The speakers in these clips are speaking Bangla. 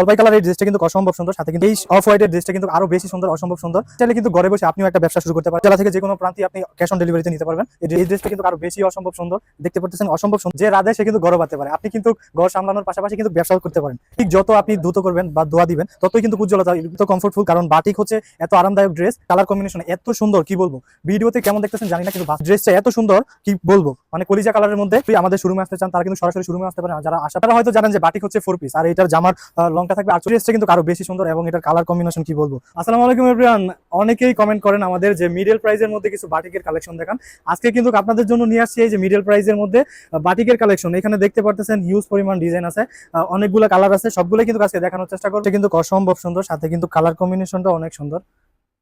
জলপাই কালার এই ড্রেসটা কিন্তু অসম্ভব সুন্দর, সাথে কিন্তু এই অফ হোয়াইটের ড্রেসটা কিন্তু আরও বেশি সুন্দর, অসম্ভব সুন্দর। চাইলে কিন্তু ঘরে বসে আপনিও একটা ব্যবসা শুরু করতে পারেন। জেলা থেকে যে কোনো প্রান্তি আপনি ক্যাশ অন ডেলিভারিতে নিতে পারবেন। এই ড্রেসটা কিন্তু আরও বেশি অসম্ভব সুন্দর। দেখতে পাচ্ছেন অসম্ভব সুন্দর। যে রাধে সে কিন্তু গর্ব পাতে পারে। আপনি কিন্তু ঘর সামলানোর পাশাপাশি কিন্তু ব্যবসাও করতে পারেন। ঠিক যত আপনি দ্রুত করবেন বা দোয়া দিবেন, ততই কিন্তু উজ্জ্বলতা তো কমফোর্টফুল কারণ বাটিক হচ্ছে এত আরামদায়ক ড্রেস কালার কম্বিনেশন এত সুন্দর, কি বলব? ভিডিওতে কেমন দেখতেছেন জানি না, কিন্তু ড্রেসটা এত সুন্দর, কি বলব? মানে কলিজা কালারের মধ্যে আমাদের শোরুমে আসতে চান, তারা কিন্তু সরাসরি শোরুমে আসতে পারেন। যারা আশা তারা হয়তো জানেন যে বাটিক হচ্ছে ফোর পিস আর এটার জামার লংটা থাকবে আর ড্রেসটা কিন্তু আরও বেশি সুন্দর এবং এটার কালার কম্বিনেশন কি বলব? আসসালামু আলাইকুম এভরিওয়ান অনেকেই কমেন্ট করেন আমাদের যে মিডল প্রাইজের মধ্যে কিছু বাটিকের কালেকশন দেখান। আজকে কিন্তু আপনাদের জন্য নিয়ে আসছি এই যে মিডল প্রাইজের মধ্যে বাটিকের কালেকশন এখানে দেখতে পারতেছেন হিউজ পরিমাণ ডিজাইন আছে অনেকগুলো কালার আছে সবগুলো কিন্তু আজকে দেখানোর চেষ্টা করছে কিন্তু অসম্ভব সুন্দর, সাথে কিন্তু কালার কম্বিনেশনটা অনেক সুন্দর।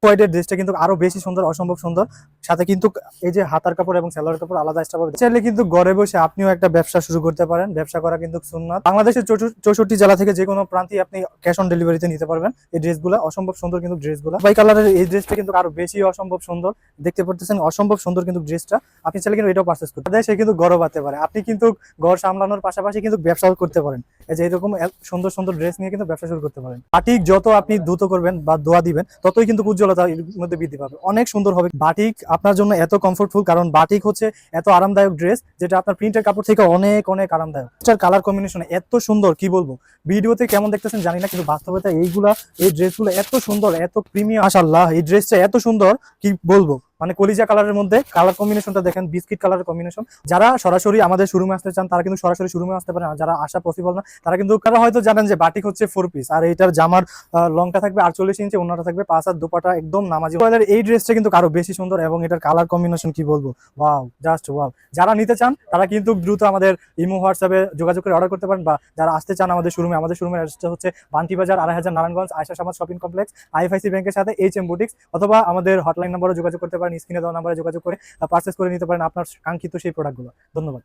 হোয়াইটের ড্রেসটা কিন্তু আরও বেশি সুন্দর, অসম্ভব সুন্দর। সাথে কিন্তু এই যে হাতার কাপড় এবং সেলোয়ার কাপড় আলাদা এক্সট্রা চাইলে কিন্তু ঘরে বসে আপনিও একটা ব্যবসা শুরু করতে পারেন। ব্যবসা করা কিন্তু সুন্নাত। বাংলাদেশের চৌষট্টি জেলা থেকে যে কোনো প্রান্তি আপনি ক্যাশ অন ডেলিভারিতে নিতে পারবেন। এই ড্রেসগুলো অসম্ভব সুন্দর কিন্তু ড্রেসগুলো বাই কালারের এই ড্রেসটা কিন্তু আরও বেশি অসম্ভব সুন্দর। দেখতে পারতেছেন অসম্ভব সুন্দর কিন্তু ড্রেসটা আপনি চাইলে কিন্তু এটাও পারচেস করতে সে কিন্তু গর্ব পাতে পারে। আপনি কিন্তু ঘর সামলানোর পাশাপাশি কিন্তু ব্যবসাও করতে পারেন। এই যে এরকম সুন্দর সুন্দর ড্রেস নিয়ে কিন্তু ব্যবসা শুরু করতে পারেন। বাটিক যত আপনি দ্রুত করবেন বা দোয়া দিবেন, ততই কিন্তু উজ্জ্বলতা এর মধ্যে বৃদ্ধি পাবে। অনেক সুন্দর হবে। বাটিক আপনার জন্য এত কমফোর্টফুল কারণ বাটিক হচ্ছে এত আরামদায়ক ড্রেস যেটা আপনার প্রিন্টের কাপড় থেকে অনেক অনেক আরামদায়ক। এটার কালার কম্বিনেশন এত সুন্দর, কি বলব? ভিডিওতে কেমন দেখতেছেন জানি না, কিন্তু বাস্তবতা এইগুলা, এই ড্রেসগুলো এত সুন্দর, এত প্রিমিয়াম মাশাআল্লাহ, এই ড্রেসটা এত সুন্দর, কি বলব? মানে কলিজা কালারের মধ্যে কালার কম্বিনেশনটা দেখেন বিস্কিট কালারের কম্বিনেশন যারা সরাসরি আমাদের শোরুমে আসতে চান, তারা কিন্তু সরাসরি শোরুমে আসতে পারে যারা আসা পসিবল না, তারা কিন্তু তারা হয়তো জানেন যে বাটিক হচ্ছে ফোর পিস আর এইটার জামার লংটা থাকবে আটচল্লিশ ইঞ্চি অন্যটা থাকবে পাঁচ আর দুপাটা একদম নামাজি। এই ড্রেসটা কিন্তু আরও বেশি সুন্দর এবং এটার কালার কম্বিনেশন কি বলব? ওয়াও জাস্ট ওয়াও যারা নিতে চান, তারা কিন্তু দ্রুত আমাদের ইমো হোয়াটসঅ্যাপে যোগাযোগ করে অর্ডার করতে পারেন বা যারা আসতে চান আমাদের শোরুমে আমাদের শোরুমের অ্যাড্রেসটা হচ্ছে বান্টি বাজার, আড়াই হাজার নারায়ণগঞ্জ আয়সা সমাজ শপিং কমপ্লেক্স আইএফআইসি ব্যাংকের সাথে এইচ এম বুটিক্স অথবা আমাদের হটলাইন নম্বরে যোগাযোগ করতে পারেন স্ক্রিনে দেওয়া নাম্বারে যোগাযোগ করে পারচেস করে নিতে পারেন আপনার কাঙ্ক্ষিত সেই প্রোডাক্টগুলো ধন্যবাদ।